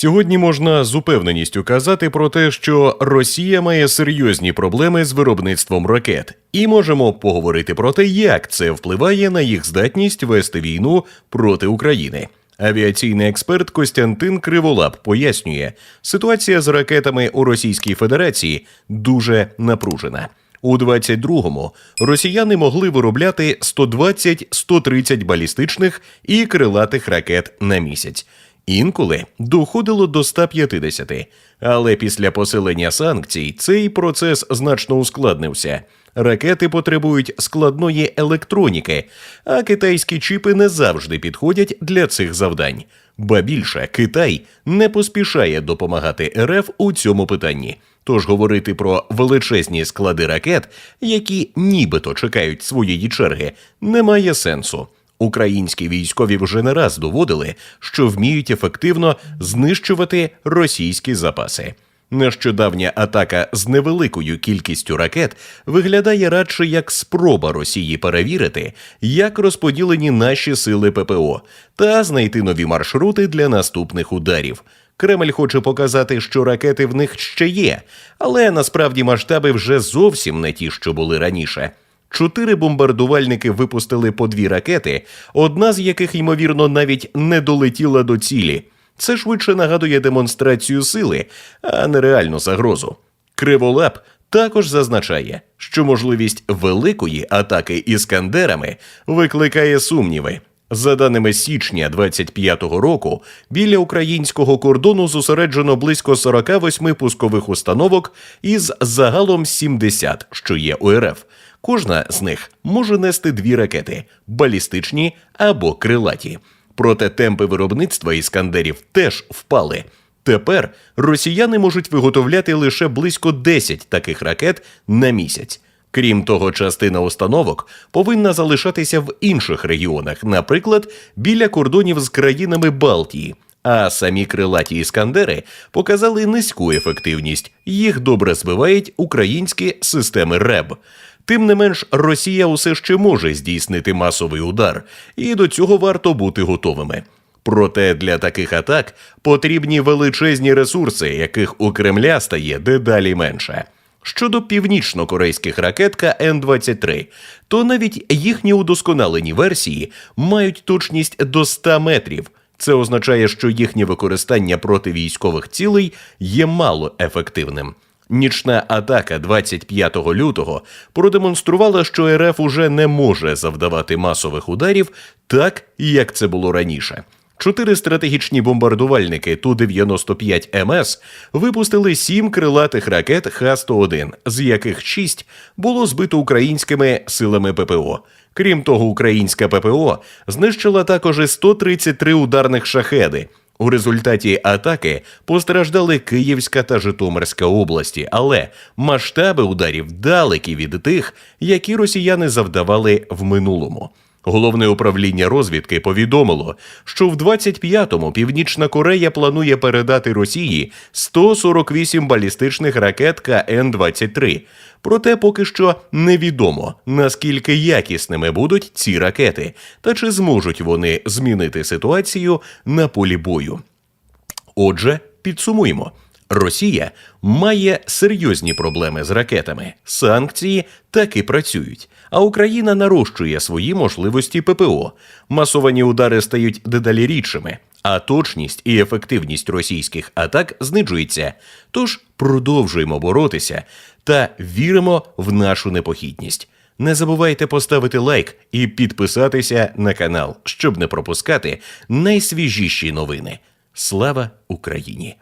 Сьогодні можна з упевненістю казати про те, що Росія має серйозні проблеми з виробництвом ракет, і можемо поговорити про те, як це впливає на їх здатність вести війну проти України. Авіаційний експерт Костянтин Криволап пояснює, ситуація з ракетами у Російській Федерації дуже напружена. У 22-му росіяни могли виробляти 120-130 балістичних і крилатих ракет на місяць. Інколи доходило до 150, але після посилення санкцій цей процес значно ускладнився. Ракети потребують складної електроніки, а китайські чіпи не завжди підходять для цих завдань. Ба більше Китай не поспішає допомагати РФ у цьому питанні. Тож говорити про величезні склади ракет, які нібито чекають своєї черги, немає сенсу. Українські військові вже не раз доводили, що вміють ефективно знищувати російські запаси. Нещодавня атака з невеликою кількістю ракет виглядає радше як спроба Росії перевірити, як розподілені наші сили ППО, та знайти нові маршрути для наступних ударів. Кремль хоче показати, що ракети в них ще є, але насправді масштаби вже зовсім не ті, що були раніше. Чотири бомбардувальники випустили по дві ракети, одна з яких, ймовірно, навіть не долетіла до цілі. Це швидше нагадує демонстрацію сили, а не реальну загрозу. Криволап також зазначає, що можливість великої атаки іскандерами викликає сумніви. За даними січня 25-го року, біля українського кордону зосереджено близько 48 пускових установок із загалом 70, що є у РФ. Кожна з них може нести дві ракети балістичні або крилаті. Проте темпи виробництва іскандерів теж впали. Тепер росіяни можуть виготовляти лише близько 10 таких ракет на місяць. Крім того, частина установок повинна залишатися в інших регіонах, наприклад, біля кордонів з країнами Балтії. А самі крилаті іскандери показали низьку ефективність. Їх добре збивають українські системи РЕБ. Тим не менш, Росія усе ще може здійснити масовий удар, і до цього варто бути готовими. Проте для таких атак потрібні величезні ресурси, яких у Кремля стає дедалі менше. Щодо північно-корейських ракет КН-23, то навіть їхні удосконалені версії мають точність до 100 метрів. Це означає, що їхнє використання проти військових цілей є мало ефективним. Нічна атака 25 лютого продемонструвала, що РФ уже не може завдавати масових ударів так, як це було раніше. Чотири стратегічні бомбардувальники Ту-95 МС випустили сім крилатих ракет Х-101, з яких шість було збито українськими силами ППО. Крім того, українська ППО знищила також і 133 ударних шахеди. У результаті атаки постраждали Київська та Житомирська області, але масштаби ударів далекі від тих, які росіяни завдавали в минулому. Головне управління розвідки повідомило, що в 25-му Північна Корея планує передати Росії 148 балістичних ракет КН-23. Проте поки що невідомо, наскільки якісними будуть ці ракети, та чи зможуть вони змінити ситуацію на полі бою. Отже, підсумуємо. Росія має серйозні проблеми з ракетами. Санкції таки працюють, а Україна нарощує свої можливості ППО. Масовані удари стають дедалі рідшими, а точність і ефективність російських атак знижується. Тож продовжуємо боротися та віримо в нашу непохідність. Не забувайте поставити лайк і підписатися на канал, щоб не пропускати найсвіжіші новини. Слава Україні!